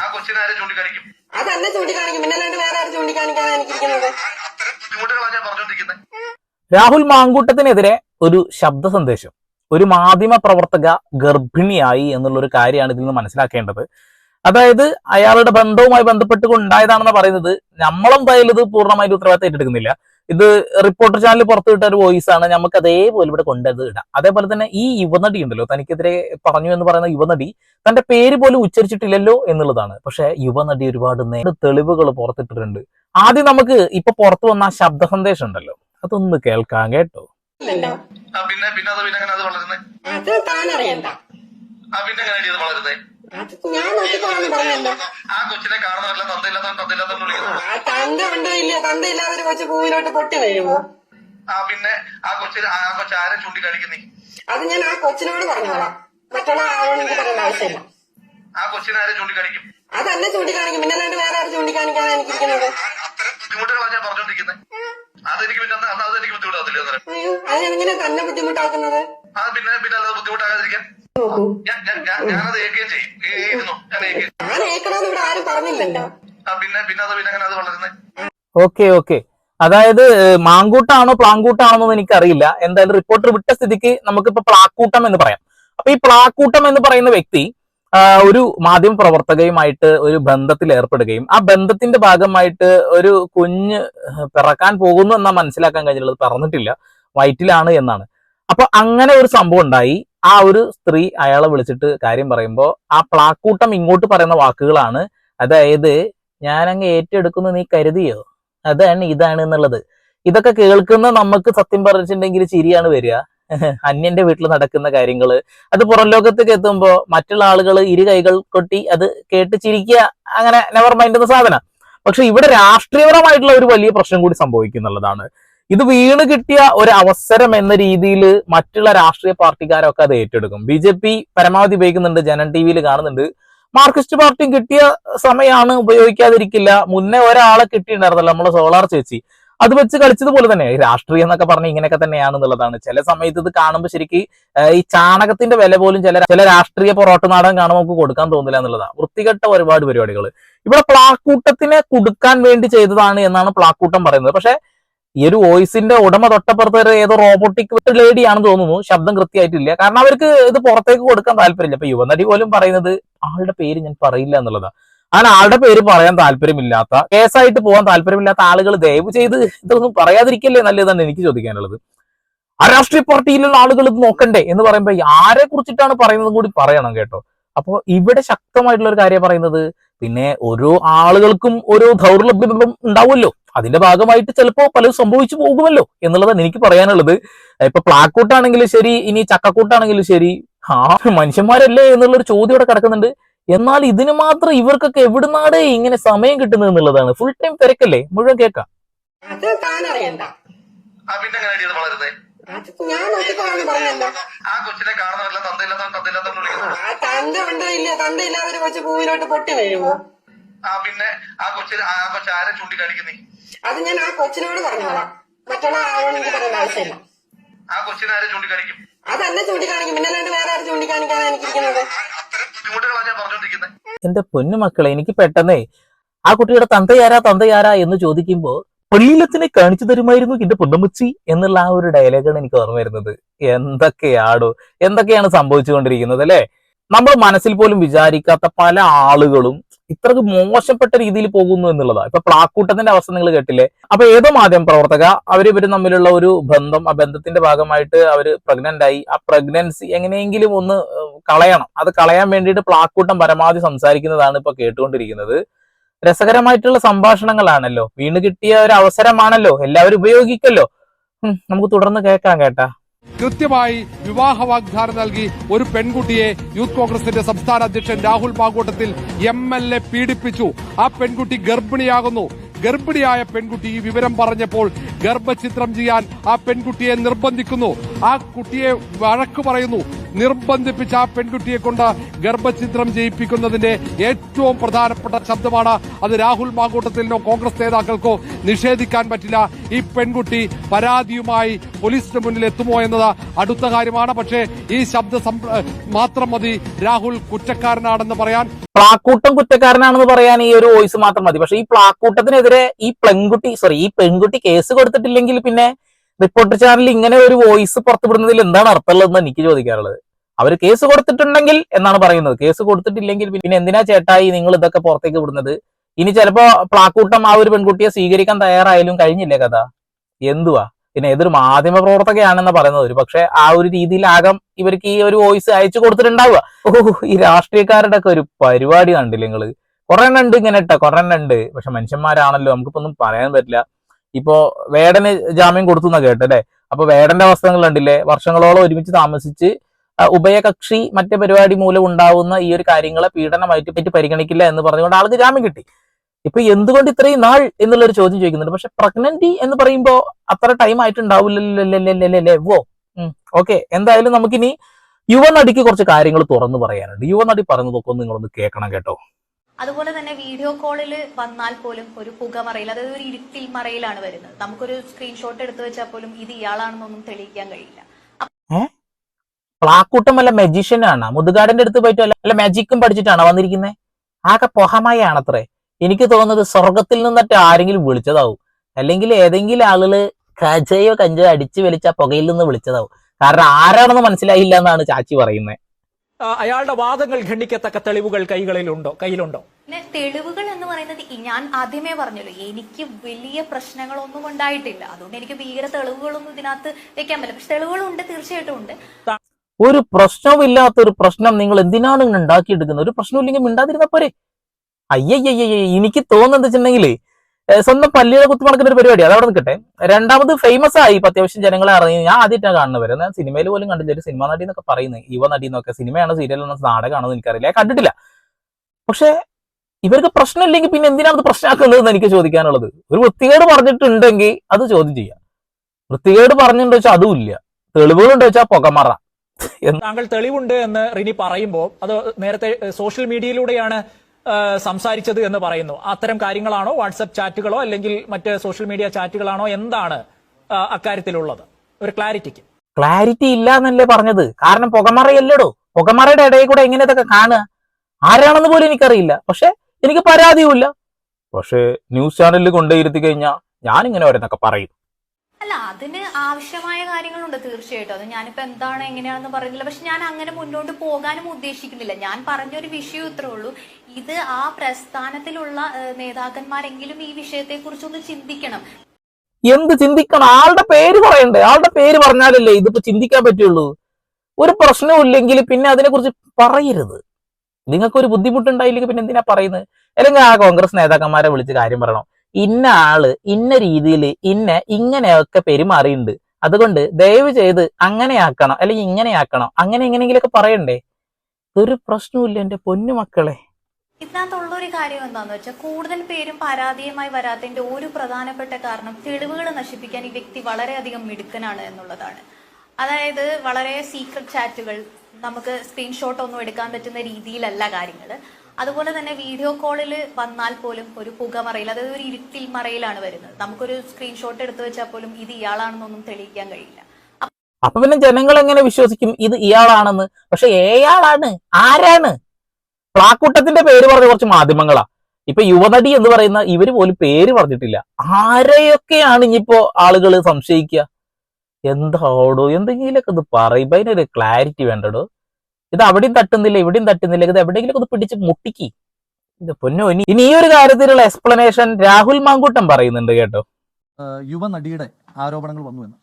ആ കൊച്ചിനെ ആരെ ചൂണ്ടിക്കാണിക്കും? അതന്നെ ചൂണ്ടിക്കാണിക്കും. പിന്നെ അല്ലാണ്ട് വേറെ ആരും ചൂണ്ടിക്കാണിക്കാനാണ് എനിക്കിരിക്കുന്നത്? അത്തരം ബുദ്ധിമുട്ടുകളാണ് ഞാൻ പറഞ്ഞുകൊണ്ടിരിക്കുന്നത് രാഹുൽ മാങ്കൂട്ടത്തിനെതിരെ ഒരു ശബ്ദ സന്ദേശം. ഒരു മാധ്യമ പ്രവർത്തക ഗർഭിണിയായി എന്നുള്ള ഒരു കാര്യമാണ് ഇതിൽ നിന്ന് മനസ്സിലാക്കേണ്ടത്. അതായത് അയാളുടെ ബന്ധവുമായി ബന്ധപ്പെട്ട് ഉണ്ടായതാണെന്ന് പറയുന്നത് നമ്മളെന്തായാലും ഇത് പൂർണമായിട്ട് ഉത്തരവാദിത്തം ഏറ്റെടുക്കുന്നില്ല. ഇത് റിപ്പോർട്ടർ ചാനൽ പുറത്തുവിട്ട ഒരു വോയിസ് ആണ് നമുക്ക് അതേപോലെ ഇവിടെ കൊണ്ടത് ഇടാം. അതേപോലെ തന്നെ ഈ യുവനടി ഉണ്ടല്ലോ തനിക്കെതിരെ പറഞ്ഞു എന്ന് പറയുന്ന യുവനടി തന്റെ പേര് പോലും ഉച്ചരിച്ചിട്ടില്ലല്ലോ എന്നുള്ളതാണ്. പക്ഷെ യുവനടി ഒരുപാട് നേരം തെളിവുകൾ പുറത്തിട്ടിട്ടുണ്ട്. ആദ്യം നമുക്ക് ഇപ്പൊ പുറത്തു വന്ന ആ ശബ്ദ സന്ദേശം ഉണ്ടല്ലോ അതൊന്ന് കേൾക്കാം കേട്ടോ. പിന്നെ പിന്നെ അത് പിന്നെ അങ്ങനെ അത് വളരുന്നത് അത് താൻ അറിയണ്ട ആ പിന്നെ അത് ഞാൻ നോക്കിക്കോളാന്ന് പറഞ്ഞല്ലോ. ആ കൊച്ചിനെ കാണുന്നതല്ല തന്തയില്ലാത്തവൻ തന്തയില്ലാത്തവൻ വിളിക്കുന്നു. ആ തന്ത ഉണ്ടോ ഇല്ല തന്ത ഇല്ലാതെ ഒരു കൊച്ചു പൂവിലോട്ട് പൊട്ടി വീഴുമോ ആ പിന്നെ ആ കൊച്ചിന് ആ കൊച്ചു ആരെ ചൂണ്ടിക്കാണിക്കുന്നേ? അത് ഞാൻ ആ കൊച്ചിനോട് പറഞ്ഞോളാം. മറ്റുള്ള ആളോട് എനിക്ക് പറയേണ്ട ആവശ്യമില്ല. ആ കൊച്ചിനെ ആരെ ചൂണ്ടിക്കാണിക്കും? അതന്നെ ചൂണ്ടിക്കാണിക്കും. പിന്നെ അല്ലാണ്ട് വേറെ ആരും ചൂണ്ടിക്കാണിക്കാനാണ് എനിക്കിരിക്കുന്നത്? അത്തരം ബുദ്ധിമുട്ടുകളാണ് ഞാൻ പറഞ്ഞുകൊണ്ടിരിക്കുന്നത് അതെനിക്ക് പിന്നെ അന്ന് അതെനിക്ക് ബുദ്ധിമുട്ടാകത്തില്ല അന്നേരം? അയ്യോ അതെങ്ങനെ തന്നെ ബുദ്ധിമുട്ടാക്കുന്നത്? ആ പിന്നെ പിന്നെ അല്ലാതെ ബുദ്ധിമുട്ടാകാതിരിക്കാൻ? നോക്കൂ. ഞാൻ ഞാനത് ഏക്കുകയും ചെയ്യും. ഏക്കണമെന്ന് ഇവിടെ ആരും പറഞ്ഞില്ലല്ലോ. പിന്നെ പിന്നെ അത് പിന്നെ അങ്ങനെ അത് വളരുന്നത് ഓക്കെ ഓക്കെ. അതായത് മാങ്കൂട്ടാണോ പ്ലാങ്കൂട്ടാണോ എന്ന് എനിക്കറിയില്ല. എന്തായാലും റിപ്പോർട്ടർ വിട്ട സ്ഥിതിക്ക് നമുക്കിപ്പോ പ്ലാക്കൂട്ടം എന്ന് പറയാം. അപ്പൊ ഈ പ്ലാക്കൂട്ടം എന്ന് പറയുന്ന വ്യക്തി ഒരു മാധ്യമ പ്രവർത്തകയുമായിട്ട് ഒരു ബന്ധത്തിൽ ഏർപ്പെടുകയും ആ ബന്ധത്തിന്റെ ഭാഗമായിട്ട് ഒരു കുഞ്ഞ് പിറക്കാൻ പോകുന്നു എന്നാ മനസ്സിലാക്കാൻ കഴിഞ്ഞിട്ടുള്ളത് പറഞ്ഞിട്ടില്ല. വയറ്റിലാണ് എന്നാണ്. അപ്പൊ അങ്ങനെ ഒരു സംഭവം ഉണ്ടായി. ആ ഒരു സ്ത്രീ അയാളെ വിളിച്ചിട്ട് കാര്യം പറയുമ്പോൾ ആ പ്ലാക്കൂട്ടം ഇങ്ങോട്ട് പറയുന്ന വാക്കുകളാണ്. അതായത് ഞാൻ ഞാനങ്ങ് ഏറ്റെടുക്കുന്നു നീ കരുതിയോ? അതാണ് ഇതാണ് എന്നുള്ളത്. ഇതൊക്കെ കേൾക്കുന്ന നമുക്ക് സത്യം പറഞ്ഞിട്ടുണ്ടെങ്കിൽ ചിരിയാണ് വരിക. അന്യന്റെ വീട്ടിൽ നടക്കുന്ന കാര്യങ്ങൾ. അത് പുറം ലോകത്തേക്ക് എത്തുമ്പോ മറ്റുള്ള ആളുകൾ ഇരു കൈകൾ കൊട്ടി അത് കേട്ട് ചിരിക്കുക അങ്ങനെ നെവർ മൈൻഡ് എന്ന സാധനം. പക്ഷെ ഇവിടെ രാഷ്ട്രീയപരമായിട്ടുള്ള ഒരു വലിയ പ്രശ്നം കൂടി സംഭവിക്കുന്നുള്ളതാണ്. ഇത് വീണ് കിട്ടിയ ഒരു അവസരം എന്ന രീതിയിൽ മറ്റുള്ള രാഷ്ട്രീയ പാർട്ടിക്കാരൊക്കെ അത് ഏറ്റെടുക്കും. ബി ജെ പി പരമാവധി ഉപയോഗിക്കുന്നുണ്ട് ജനൻ ടി വിയിൽ കാണുന്നുണ്ട്. മാർക്സിസ്റ്റ് പാർട്ടിയും കിട്ടിയ സമയമാണ് ഉപയോഗിക്കാതിരിക്കില്ല. മുന്നേ ഒരാളെ കിട്ടിയിട്ടുണ്ടായിരുന്നല്ലോ നമ്മളെ സോളാർ ചേച്ചി. അത് വെച്ച് കളിച്ചതുപോലെ തന്നെ രാഷ്ട്രീയം എന്നൊക്കെ പറഞ്ഞ് ഇങ്ങനെയൊക്കെ തന്നെയാണെന്നുള്ളതാണ് ചില സമയത്ത് ഇത് കാണുമ്പോൾ ശരിക്ക് ഈ ചാണകത്തിന്റെ വില പോലും ചില ചില രാഷ്ട്രീയ പൊറോട്ട നാടകം കാണുമ്പോൾ നമുക്ക് കൊടുക്കാൻ തോന്നില്ല എന്നുള്ളതാണ് വൃത്തികെട്ട ഒരുപാട് പരിപാടികൾ ഇവിടെ പ്ലാക്കൂട്ടത്തിനെ കൊടുക്കാൻ വേണ്ടി ചെയ്തതാണ് എന്നാണ് പ്ലാക്കൂട്ടം പറയുന്നത്. പക്ഷെ ഈ ഒരു വോയിസിന്റെ ഉടമ തൊട്ടപ്പുറത്ത് ഏതോ റോബോട്ടിക് ലേഡിയാണെന്ന് തോന്നുന്നു. ശബ്ദം കൃത്യമായിട്ടില്ല. കാരണം അവർക്ക് ഇത് പുറത്തേക്ക് കൊടുക്കാൻ താല്പര്യമില്ല. ഇപ്പൊ യുവനടി പോലും പറയുന്നത് ആളുടെ പേര് ഞാൻ പറയില്ല എന്നുള്ളതാണ് അങ്ങനെ ആളുടെ പേര് പറയാൻ താല്പര്യമില്ലാത്ത കേസായിട്ട് പോകാൻ താല്പര്യമില്ലാത്ത ആളുകൾ ദയവ് ചെയ്ത് ഇതൊന്നും പറയാതിരിക്കല്ലേ നല്ലതാണ് എനിക്ക് ചോദിക്കാനുള്ളത്. ആ രാഷ്ട്രീയ പാർട്ടിയിലുള്ള ആളുകൾ ഇത് നോക്കണ്ടേ എന്ന് പറയുമ്പോൾ ആരെ കുറിച്ചിട്ടാണ് പറയുന്നത് കൂടി പറയണം കേട്ടോ. അപ്പോൾ ഇവിടെ ശക്തമായിട്ടുള്ള ഒരു കാര്യം പറയുന്നത് പിന്നെ ഓരോ ആളുകൾക്കും ഓരോ ദൗർലഭ്യം ഉണ്ടാവുമല്ലോ. അതിന്റെ ഭാഗമായിട്ട് ചിലപ്പോൾ പലതും സംഭവിച്ചു പോകുമല്ലോ എന്നുള്ളതാണ് എനിക്ക് പറയാനുള്ളത്. ഇപ്പൊ പ്ലാക്കൂട്ടാണെങ്കിലും ശരി ഇനി ചക്കക്കൂട്ടാണെങ്കിലും ശരി. ആ മനുഷ്യന്മാരല്ലേ എന്നുള്ളൊരു ചോദ്യം ഇവിടെ കിടക്കുന്നുണ്ട്. എന്നാൽ ഇതിന് മാത്രം ഇവർക്കൊക്കെ എവിടുന്നാടെ ഇങ്ങനെ സമയം കിട്ടുന്നത് എന്നുള്ളതാണ്. ഫുൾ ടൈം തിരക്കല്ലേ? മുഴുവൻ കേൾക്കാം. അത് താൻ അറിയണ്ട അത് ഞാൻ പറഞ്ഞല്ലോ. ആ കൊച്ചിനെ കാണുന്നതല്ല തന്തയില്ലാത്തവൻ തന്തയില്ലാത്തവൻ വിളിക്കുന്നു ആ തന്ത ഉണ്ടോ ഇല്ല തന്ത ഇല്ലാതെ ഒരു കൊച്ചു പൂവിലോട്ട് പൊട്ടി വീഴുമോ? ആ പിന്നെ ആ കൊച്ചിന് ആ കൊച്ചു ആരെ ചൂണ്ടിക്കാണിക്കുന്നേ? അത് ഞാൻ ആ കൊച്ചിനോട് പറഞ്ഞോളാം. മറ്റുള്ള ആളോട് എനിക്ക് പറയേണ്ട ആവശ്യമില്ല. ആ കൊച്ചിനെ ആരെ ചൂണ്ടിക്കാണിക്കും? അതന്നെ ചൂണ്ടിക്കാണിക്കും. പിന്നെ അല്ലാണ്ട് വേറെ ആരും ചൂണ്ടിക്കാണിക്കാനാണ് എനിക്കിരിക്കുന്നത്? അത്തരം ബുദ്ധിമുട്ടുകളാണ് ഞാൻ എന്റെ പൊന്നു മക്കളെ എനിക്ക് പെട്ടെന്നേ ആ കുട്ടിയുടെ തന്തയാരാ തന്തയാരാ എന്ന് ചോദിക്കുമ്പോ പള്ളിയിലത്തിനെ കാണിച്ചു തരുമായിരുന്നു എന്റെ പൊന്നമ്മച്ചി എന്നുള്ള ആ ഒരു ഡയലോഗാണ് എനിക്ക് ഓർമ്മ വരുന്നത്. എന്തൊക്കെയാടോ എന്തൊക്കെയാണ് സംഭവിച്ചുകൊണ്ടിരിക്കുന്നത് അല്ലെ? നമ്മൾ മനസ്സിൽ പോലും വിചാരിക്കാത്ത പല ആളുകളും ഇത്രക്ക് മോശപ്പെട്ട രീതിയിൽ പോകുന്നു എന്നുള്ളതാണ് ഇപ്പൊ പ്ലാക്കൂട്ടത്തിന്റെ അവസ്ഥ നിങ്ങൾ കേട്ടില്ലേ? അപ്പൊ ഏതോ മാധ്യമ പ്രവർത്തക അവരിവര് തമ്മിലുള്ള ഒരു ബന്ധം ആ ബന്ധത്തിന്റെ ഭാഗമായിട്ട് അവർ പ്രഗ്നന്റ് ആയി. ആ പ്രഗ്നൻസി എങ്ങനെയെങ്കിലും ഒന്ന് കളയണം. അത് കളയാൻ വേണ്ടിയിട്ട് പ്ലാക്കൂട്ടം പരമാവധി സംസാരിക്കുന്നതാണ് ഇപ്പൊ കേട്ടുകൊണ്ടിരിക്കുന്നത്. രസകരമായിട്ടുള്ള സംഭാഷണങ്ങളാണല്ലോ. വീണ് കിട്ടിയ ഒരു അവസരമാണല്ലോ എല്ലാവരും ഉപയോഗിക്കല്ലോ. നമുക്ക് തുടർന്ന് കേൾക്കാം കേട്ടാ. കൃത്യമായി വിവാഹ വാഗ്ദാനം നൽകി ഒരു പെൺകുട്ടിയെ യൂത്ത് കോൺഗ്രസിന്റെ സംസ്ഥാന അധ്യക്ഷൻ Rahul Mamkootathil M L A പീഡിപ്പിച്ചു. ആ പെൺകുട്ടി ഗർഭിണിയാകുന്നു. ഗർഭിണിയായ പെൺകുട്ടി ഈ വിവരം പറഞ്ഞപ്പോൾ ഗർഭചിത്രം ചെയ്യാൻ ആ പെൺകുട്ടിയെ നിർബന്ധിക്കുന്നു. ആ കുട്ടിയെ വഴക്ക് പറയുന്നു. നിർബന്ധിപ്പിച്ച് ആ പെൺകുട്ടിയെ കൊണ്ട് ഗർഭചിത്രം ചെയ്യിപ്പിക്കുന്നതിന്റെ ഏറ്റവും പ്രധാനപ്പെട്ട ശബ്ദമാണ് അത് രാഹുൽ മാങ്കൂട്ടത്തിനോ കോൺഗ്രസ് നേതാക്കൾക്കോ നിഷേധിക്കാൻ പറ്റില്ല. ഈ പെൺകുട്ടി പരാതിയുമായി പോലീസിന് മുന്നിൽ എത്തുമോ എന്നത് അടുത്ത കാര്യമാണ്. പക്ഷേ ഈ ശബ്ദ മാത്രം മതി. രാഹുൽ കുറ്റക്കാരനാണെന്ന് പറയാൻ പ്ലാക്കൂട്ടം കുറ്റക്കാരനാണെന്ന് പറയാൻ ഈ ഒരു വോയിസ് മാത്രം മതി. പക്ഷെ ഈ പ്ലാക്കൂട്ടത്തിനെതിരെ ഈ പെൺകുട്ടി സോറി ഈ പെൺകുട്ടി കേസ് കൊടുത്തിട്ടില്ലെങ്കിൽ പിന്നെ റിപ്പോർട്ടർ ചാനലിൽ ഇങ്ങനെ ഒരു വോയിസ് പുറത്തുവിടുന്നതിൽ എന്താണ് അർത്ഥമുള്ളതെന്ന് എനിക്ക് ചോദിക്കാറുള്ളത് അവർ കേസ് കൊടുത്തിട്ടുണ്ടെങ്കിൽ എന്നാണ് പറയുന്നത്. കേസ് കൊടുത്തിട്ടില്ലെങ്കിൽ പിന്നെ എന്തിനാ ചേട്ടായി നിങ്ങൾ ഇതൊക്കെ പുറത്തേക്ക് വിടുന്നത്? ഇനി ചിലപ്പോ പ്ലാക്കൂട്ടം ആ ഒരു പെൺകുട്ടിയെ സ്വീകരിക്കാൻ തയ്യാറായാലും കഴിഞ്ഞില്ലേ കഥ? എന്തുവാ? പിന്നെ ഏതൊരു മാധ്യമ പ്രവർത്തകയാണെന്ന് പറയുന്നത്. ഒരു പക്ഷെ ആ ഒരു രീതിയിലാകാം ഇവർക്ക് ഈ ഒരു വോയിസ് അയച്ചു കൊടുത്തിട്ടുണ്ടാവുക. ഓ ഈ രാഷ്ട്രീയക്കാരുടെ ഒക്കെ ഒരു പരിപാടി കണ്ടില്ല നിങ്ങൾ? കുറെ ഉണ്ട് ഇങ്ങനെ ഇട്ട കുറെ പക്ഷെ മനുഷ്യന്മാരാണല്ലോ നമുക്കിപ്പോ ഒന്നും പറയാൻ പറ്റില്ല. ഇപ്പോ വേടന് ജാമ്യം കൊടുത്തു എന്നാ കേട്ടല്ലേ? അപ്പൊ വേടന്റെ അവസ്ഥകൾ കണ്ടില്ലേ? വർഷങ്ങളോളം ഒരുമിച്ച് താമസിച്ച് ഉഭയകക്ഷി മറ്റേ പരിപാടി മൂലം ഉണ്ടാവുന്ന ഈ ഒരു കാര്യങ്ങളെ പീഡനമായിട്ട് പറ്റി പരിഗണിക്കില്ല എന്ന് പറഞ്ഞുകൊണ്ട് ആൾക്ക് ജാമ്യം കിട്ടി. ഇപ്പൊ എന്തുകൊണ്ട് ഇത്രയും നാൾ എന്നുള്ള ഒരു ചോദ്യം ചോദിക്കുന്നുണ്ട്. പക്ഷെ പ്രഗ്നന്റി എന്ന് പറയുമ്പോ അത്ര ടൈം ആയിട്ടുണ്ടാവില്ലല്ലേ വോ ഓക്കെ. എന്തായാലും നമുക്കിനി യുവനടിക്ക് കുറച്ച് കാര്യങ്ങൾ തുറന്നു പറയാനുണ്ട്. യുവനടി പറഞ്ഞതൊക്കെ നിങ്ങളൊന്ന് കേൾക്കണം കേട്ടോ. അതുപോലെ തന്നെ വീഡിയോ കോളിൽ വന്നാൽ പോലും ഒരു പുകമറയിൽ അതായത് ഒരു ഇരുട്ടിൽ മറയിലാണ് വരുന്നത്. നമുക്കൊരു സ്ക്രീൻഷോട്ട് എടുത്തു വെച്ചാൽ പോലും ഇത് ഇയാളാണെന്നൊന്നും തെളിയിക്കാൻ കഴിയില്ല. പ്ലാക്കൂട്ടം അല്ല മെജീഷ്യൻ ആണ് മുതുകാടിന്റെ അടുത്ത് പോയിട്ട് വല്ല മാജിക്കും പഠിച്ചിട്ടാണ് വന്നിരിക്കുന്നത് ആകെ പൊഹമായാണത്രേ. എനിക്ക് തോന്നുന്നത് സ്വർഗത്തിൽ നിന്നിട്ട് ആരെങ്കിലും വിളിച്ചതാവും. അല്ലെങ്കിൽ ഏതെങ്കിലും ആളുകൾ കജയോ കഞ്ചയോ അടിച്ചു വലിച്ച പുകയിൽ നിന്ന് വിളിച്ചതാവും. കാരണം ആരാണെന്ന് മനസ്സിലായില്ല എന്നാണ് ചാച്ചി പറയുന്നത് അയാളുടെ വാദങ്ങൾ ഖണ്ഡിക്കത്തക്ക തെളിവുകൾ കൈകളിലുണ്ടോ കയ്യിലുണ്ടോ? പിന്നെ തെളിവുകൾ എന്ന് പറയുന്നത് ഞാൻ ആദ്യമേ പറഞ്ഞല്ലോ എനിക്ക് വലിയ പ്രശ്നങ്ങളൊന്നും ഉണ്ടായിട്ടില്ല. അതുകൊണ്ട് എനിക്ക് ഭീകര തെളിവുകളൊന്നും ഇതിനകത്ത് വെക്കാൻ പറ്റില്ല. പക്ഷെ തെളിവുകളുണ്ട് തീർച്ചയായിട്ടും ഉണ്ട്. ഒരു പ്രശ്നമില്ലാത്ത ഒരു പ്രശ്നം നിങ്ങൾ എന്തിനാണ് ഇങ്ങനെ ഉണ്ടാക്കിയെടുക്കുന്നത്? ഒരു പ്രശ്നമില്ലെങ്കിൽ മിണ്ടാതിരുന്ന പോരെ. അയ്യയ്യയ്യ എനിക്ക് തോന്നുന്നത് വെച്ചിട്ടുണ്ടെങ്കിൽ സ്വന്തം പല്ലിയുടെ കുത്തുമടക്കുന്ന ഒരു പരിപാടി അതവിടെ നിൽക്കട്ടെ രണ്ടാമത് ഫേമസ് ആയി ഇപ്പൊ അത്യാവശ്യം ജനങ്ങളെ അറിഞ്ഞു ഞാൻ ആദ്യമായിട്ടാണ് കാണുന്നവര് ഞാൻ സിനിമയിൽ പോലും കണ്ടില്ല. ഒരു സിനിമ നടി എന്നൊക്കെ പറയുന്നത്. യുവ നടി എന്നൊക്കെ. സിനിമയാണോ സീരിയലാണോ നാടകമാണോ എനിക്കറിയില്ല. കണ്ടിട്ടില്ല. പക്ഷെ ഇവർക്ക് പ്രശ്നമില്ലെങ്കിൽ പിന്നെ എന്തിനാണ് പ്രശ്നമാക്കുന്നത് എന്ന് എനിക്ക് ചോദിക്കാനുള്ളത്? ഒരു വൃത്തികേട് പറഞ്ഞിട്ടുണ്ടെങ്കിൽ അത് ചോദ്യം ചെയ്യാം. വൃത്തികേട് പറഞ്ഞിട്ടുണ്ടോ വെച്ചാൽ അതും ഇല്ല. തെളിവുകളുണ്ടോ വെച്ചാൽ പുകമറ. താങ്കൾ തെളിവുണ്ട് എന്ന് റിനി പറയുമ്പോൾ അത് നേരത്തെ സോഷ്യൽ മീഡിയയിലൂടെയാണ് സംസാരിച്ചത് എന്ന് പറയുന്നു. അത്തരം കാര്യങ്ങളാണോ വാട്സപ്പ് ചാറ്റുകളോ അല്ലെങ്കിൽ മറ്റ് സോഷ്യൽ മീഡിയ ചാറ്റുകളാണോ എന്താണ് അക്കാര്യത്തിലുള്ളത്? ഒരു ക്ലാരിറ്റിക്ക്. ക്ലാരിറ്റി ഇല്ല എന്നല്ലേ പറഞ്ഞത്. കാരണം പുകമറയല്ലടോ? പുകമറയുടെ ഇടയിൽ കൂടെ എങ്ങനെ ഇതൊക്കെ കാണുക? ആരാണെന്ന് പോലും എനിക്കറിയില്ല. പക്ഷെ എനിക്ക് പരാതിയുമില്ല. പക്ഷെ ന്യൂസ് ചാനലിൽ കൊണ്ടുപോയിരുത്തി കഴിഞ്ഞാൽ ഞാൻ ഇങ്ങനെ ഓരോന്നൊക്കെ പറയും. അല്ല അതിന് ആവശ്യമായ കാര്യങ്ങളുണ്ട് തീർച്ചയായിട്ടും. അത് ഞാനിപ്പോ എന്താണ് എങ്ങനെയാണെന്ന് പറയുന്നില്ല പക്ഷെ ഞാൻ അങ്ങനെ മുന്നോട്ട് പോകാനും ഉദ്ദേശിക്കുന്നില്ല. ഞാൻ പറഞ്ഞൊരു വിഷയം ഇത്രേ ഉള്ളൂ. ഇത് ആ പ്രസ്ഥാനത്തിലുള്ള നേതാക്കന്മാരെങ്കിലും ഈ വിഷയത്തെ കുറിച്ചൊന്ന് ചിന്തിക്കണം. എന്ത് ചിന്തിക്കണം? ആളുടെ പേര് പറയണ്ടേ? ആളുടെ പേര് പറഞ്ഞാലല്ലേ ഇതിപ്പോ ചിന്തിക്കാൻ പറ്റുള്ളൂ? ഒരു പ്രശ്നവും ഇല്ലെങ്കിൽ പിന്നെ അതിനെക്കുറിച്ച് പറയരുത്. നിങ്ങൾക്ക് ഒരു ബുദ്ധിമുട്ടുണ്ടായില്ലെങ്കിൽ പിന്നെ എന്തിനാ പറയുന്നത്? അല്ലെങ്കിൽ ആ കോൺഗ്രസ് നേതാക്കന്മാരെ വിളിച്ച് കാര്യം പറയണം. ഇന്ന ആൾ ഇന്ന രീതിയിൽ ഇന്ന ഇങ്ങനെയൊക്കെ പെരുമാറിയിട്ടുണ്ട് അതുകൊണ്ട് ദയവ് ചെയ്ത് അങ്ങനെയാക്കണം അല്ലെങ്കിൽ ഇങ്ങനെയാക്കണം അങ്ങനെ എങ്ങനെയെങ്കിലൊക്കെ പറയണ്ടേ? ഒരു പ്രശ്നവുമില്ല എന്റെ പൊന്നു മക്കളെ. ഇതിനകത്തുള്ള ഒരു കാര്യം എന്താന്ന് വെച്ചാൽ കൂടുതൽ പേരും പരാതിയുമായി വരാത്തതിന്റെ ഒരു പ്രധാനപ്പെട്ട കാരണം തെളിവുകൾ നശിപ്പിക്കാൻ ഈ വ്യക്തി വളരെയധികം മിടുക്കനാണ് എന്നുള്ളതാണ്. അതായത് വളരെ സീക്രട്ട് ചാറ്റുകൾ നമുക്ക് സ്ക്രീൻഷോട്ട് ഒന്നും എടുക്കാൻ പറ്റുന്ന രീതിയിലല്ല കാര്യങ്ങൾ അതുപോലെ തന്നെ വീഡിയോ കോളിൽ വന്നാൽ പോലും ഒരു പുകമറയിൽ അതായത് ഒരു ഇരുട്ടിൽ മറയിലാണ് വരുന്നത്. നമുക്കൊരു സ്ക്രീൻഷോട്ട് എടുത്തു വെച്ചാൽ പോലും ഇത് ഇയാളാണെന്നൊന്നും തെളിയിക്കാൻ കഴിയില്ല. അപ്പൊ പിന്നെ ജനങ്ങൾ എങ്ങനെ വിശ്വസിക്കും? ഇത് ഇയാളാണെന്ന്. പക്ഷെ ഏയാളാണ് ആരാണ്? പ്ലാക്കൂട്ടത്തിന്റെ പേര് പറഞ്ഞ കുറച്ച് മാധ്യമങ്ങളാ. ഇപ്പൊ യുവനടി എന്ന് പറയുന്ന ഇവർ പോലും പേര് പറഞ്ഞിട്ടില്ല. ആരെയൊക്കെയാണ് ഇനിയിപ്പോ ആളുകൾ സംശയിക്കുക? എന്താടോ എന്തെങ്കിലുമൊക്കെ ഇത് പറയും. അതിനൊരു ക്ലാരിറ്റി വേണ്ടടോ? ഇത് അവിടെയും തട്ടുന്നില്ല ഇവിടെയും തട്ടുന്നില്ല. ഇത് എവിടെയെങ്കിലും ഒന്ന് പിടിച്ച് മുട്ടിക്കി. ഇത് പൊന്നോ ഇനി ഇനി ഈ ഒരു കാര്യത്തിലുള്ള എക്സ്പ്ലനേഷൻ രാഹുൽ മാങ്കൂട്ടം പറയുന്നുണ്ട് കേട്ടോ. യുവനടിയുടെ ആരോപണങ്ങൾ വന്നു എന്ന്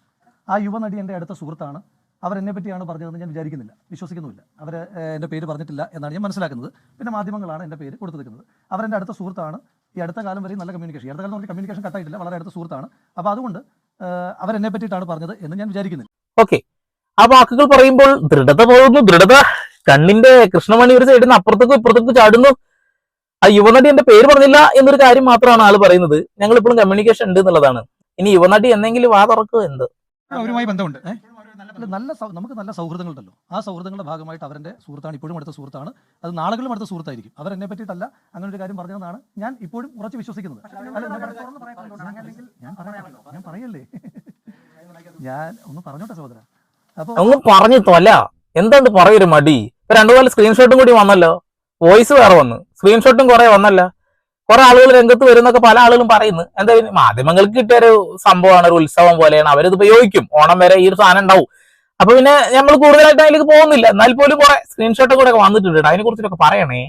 ആ യുവനടി എന്റെ അടുത്ത സുഹൃത്താണ്. അവർ എന്നെ പറ്റിയാണ് പറഞ്ഞതെന്ന് ഞാൻ വിചാരിക്കുന്നില്ല വിശ്വസിക്കുന്നുമില്ല. അവർ എന്റെ പേര് പറഞ്ഞിട്ടില്ല എന്നാണ് ഞാൻ മനസ്സിലാക്കുന്നത്. പിന്നെ മാധ്യമങ്ങളാണ് എന്റെ പേര് കൊടുത്തു നിൽക്കുന്നത് അവർ എന്റെ അടുത്ത സുഹൃത്താണ്. ഈ അടുത്ത കാലം വരെയും നല്ല കമ്മ്യൂണിക്കേഷൻ അടുത്ത കാലം നമുക്ക് കമ്മ്യൂണിക്കേഷൻ കട്ടായിട്ടില്ല വളരെ അടുത്ത സുഹൃത്താണ്. അപ്പോൾ അതുകൊണ്ട് അവരെന്നെ അവർ എന്നെ പറ്റിയിട്ടാണ് പറഞ്ഞത് എന്ന് ഞാൻ വിചാരിക്കുന്നില്ല. ഓക്കെ. ആ വാക്കുകൾ പറയുമ്പോൾ ദൃഢത പോകുന്നു ദൃഢത. കണ്ണിന്റെ കൃഷ്ണമണി ഒരു സൈഡിൽ നിന്ന് അപ്പുറത്തേക്കും ഇപ്പുറത്തേക്കും ചാടുന്നു. ആ യുവനടി എന്റെ പേര് പറഞ്ഞില്ല എന്നൊരു കാര്യം മാത്രമാണ് ആൾ പറയുന്നത്. ഞങ്ങൾ ഇപ്പോഴും കമ്മ്യൂണിക്കേഷൻ ഉണ്ട് എന്നുള്ളതാണ്. ഇനി യുവനടി എന്തെങ്കിലും വാ തുറക്കുക എന്ത്? അവരുമായി ബന്ധമുണ്ട്? അല്ല, നല്ല സൗ- നമുക്ക് നല്ല സൗഹൃദങ്ങളുണ്ടല്ലോ. ആ സൗഹൃദങ്ങളുടെ ഭാഗമായിട്ട് അവരുടെ സുഹൃത്താണ് ഇപ്പോഴും അടുത്ത സുഹൃത്താണ്. അത് നാളുകളും അടുത്ത സുഹൃത്തായിരിക്കും. എന്നെ പറ്റിയിട്ടല്ല അങ്ങനെ ഒരു കാര്യം പറഞ്ഞതെന്നാണ് ഞാൻ ഇപ്പോഴും ഉറച്ച് വിശ്വസിക്കുന്നത്. ഞാൻ. ഞാൻ പറയാം ഞാൻ പറയല്ലേ? ഞാൻ ഒന്ന് പറഞ്ഞോട്ടെ സഹോദര? അപ്പൊ ഒന്ന് പറഞ്ഞു തൊല എന്താണ് പറയൊരു മടി? ഇപ്പൊ രണ്ടു നാല് സ്ക്രീൻഷോട്ടും കൂടി വന്നല്ലോ. വോയിസ് വേറെ വന്നു. സ്ക്രീൻഷോട്ടും കുറെ വന്നല്ല. കുറെ ആളുകൾ രംഗത്ത് വരുന്നൊക്കെ പല ആളുകളും പറയുന്നു. എന്തായാലും മാധ്യമങ്ങൾക്ക് കിട്ടിയ ഒരു സംഭവമാണ് ഒരു ഉത്സവം പോലെയാണ്. അവരിത് ഉപയോഗിക്കും. ഓണം വരെ ഈ ഒരു സാധനം ഉണ്ടാവും. അപ്പൊ പിന്നെ നമ്മൾ കൂടുതലായിട്ട് അതിലേക്ക് പോകുന്നില്ല. എന്നാൽ പോലും കുറെ സ്ക്രീൻഷോട്ട് കൂടെ വന്നിട്ടുണ്ട് അതിനെ കുറിച്ചിട്ടൊക്കെ പറയണേ.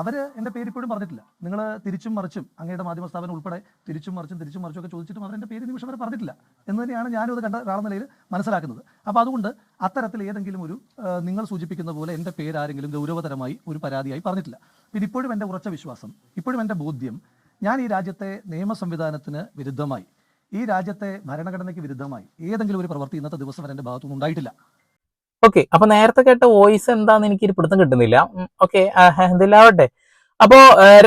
അവർ എന്റെ പേര് ഇപ്പോഴും പറഞ്ഞിട്ടില്ല. നിങ്ങൾ തിരിച്ചും മറിച്ചും അങ്ങയുടെ മാധ്യമ സ്ഥാപനം ഉൾപ്പെടെ തിരിച്ചും മറിച്ചും തിരിച്ചും മറിച്ചും ഒക്കെ ചോദിച്ചിട്ടും അവർ എന്റെ പേര് നിമിഷം വരെ പറഞ്ഞിട്ടില്ല. എന്ന് തന്നെയാണ് ഞാനും കണ്ട ഒരാളെന്ന നിലയിൽ മനസ്സിലാക്കുന്നത്. അപ്പോൾ അതുകൊണ്ട് അത്തരത്തിൽ ഏതെങ്കിലും ഒരു നിങ്ങൾ സൂചിപ്പിക്കുന്ന പോലെ എന്റെ പേര് ആരെങ്കിലും ഗൗരവതരമായി ഒരു പരാതിയായി പറഞ്ഞിട്ടില്ല. പിന്നെ ഇപ്പോഴും എന്റെ ഉറച്ച വിശ്വാസം ഇപ്പോഴും എന്റെ ബോധ്യം ഞാൻ ഈ രാജ്യത്തെ നിയമ സംവിധാനത്തിന് വിരുദ്ധമായി. ഈ രാജ്യത്തെ ഭരണഘടനയ്ക്ക് വിരുദ്ധമായി ഏതെങ്കിലും ഒരു പ്രവൃത്തി ഇന്നത്തെ ദിവസം വരെ എന്റെ ഭാഗത്തുനിന്ന് ഉണ്ടായിട്ടില്ല. ഓക്കെ അപ്പൊ നേരത്തെ കേട്ട വോയിസ് എന്താന്ന് എനിക്ക് ഒരു പിടുത്തം കിട്ടുന്നില്ല. ഓക്കെ എന്തില്ലാവട്ടെ അപ്പോ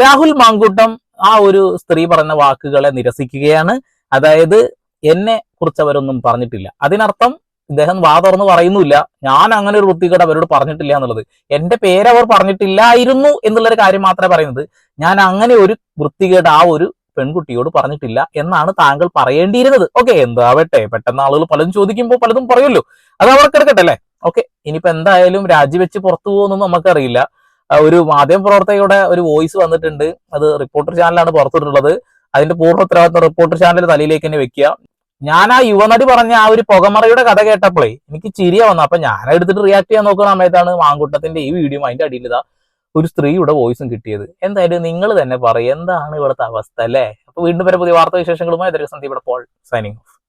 രാഹുൽ മാങ്കൂട്ടം ആ ഒരു സ്ത്രീ പറഞ്ഞ വാക്കുകളെ നിരസിക്കുകയാണ്. അതായത് എന്നെ കുറിച്ച് അവരൊന്നും പറഞ്ഞിട്ടില്ല. അതിനർത്ഥം ഇദ്ദേഹം വാ തുറന്ന് പറയുന്നില്ല ഞാൻ അങ്ങനെ ഒരു വൃത്തികേട് അവരോട് പറഞ്ഞിട്ടില്ല എന്നുള്ളത്. എന്റെ പേര് അവർ പറഞ്ഞിട്ടില്ലായിരുന്നു എന്നുള്ളൊരു കാര്യം മാത്രമേ പറയുന്നത്. ഞാൻ അങ്ങനെ ഒരു വൃത്തികേട് ആ ഒരു പെൺകുട്ടിയോട് പറഞ്ഞിട്ടില്ല എന്നാണ് താങ്കൾ പറയേണ്ടിയിരുന്നത്. ഓക്കെ എന്താവട്ടെ പെട്ടെന്ന് ആളുകൾ പലതും ചോദിക്കുമ്പോൾ പലതും പറയുമല്ലോ. അത് അവർക്ക് എടുക്കട്ടെ അല്ലേ? ഓക്കെ ഇനിയിപ്പോ എന്തായാലും രാജിവെച്ച് പുറത്തു പോകുന്നൊന്നും നമുക്കറിയില്ല. ഒരു മാധ്യമ പ്രവർത്തകയുടെ ഒരു വോയിസ് വന്നിട്ടുണ്ട്. അത് റിപ്പോർട്ടർ ചാനലാണ് പുറത്തിട്ടുള്ളത് അതിന്റെ പൂർണ ഉത്തരവാദിത്വം റിപ്പോർട്ടർ ചാനൽ തലയിലേക്ക് തന്നെ വെക്കുക. ഞാൻ ആ യുവനടി പറഞ്ഞ ആ ഒരു പുകമറയുടെ കഥ കേട്ടപ്പോഴേ എനിക്ക് ചിരിയ വന്നു. അപ്പൊ ഞാൻ എടുത്തിട്ട് റിയാക്ട് ചെയ്യാൻ നോക്കുന്ന സമയത്താണ് മാങ്കുട്ടത്തിന്റെ ഈ വീഡിയോ അതിന്റെ അടിയിൽ ഇതാ. ഒരു സ്ത്രീയുടെ വോയിസും കിട്ടിയത്. എന്തായാലും നിങ്ങൾ തന്നെ പറയും എന്താണ് ഇവിടുത്തെ അവസ്ഥ അല്ലേ? അപ്പൊ വീണ്ടും വരെ പുതിയ വാർത്താ വിശേഷങ്ങളുമായി സന്ദീപ് പോൾ. Signing off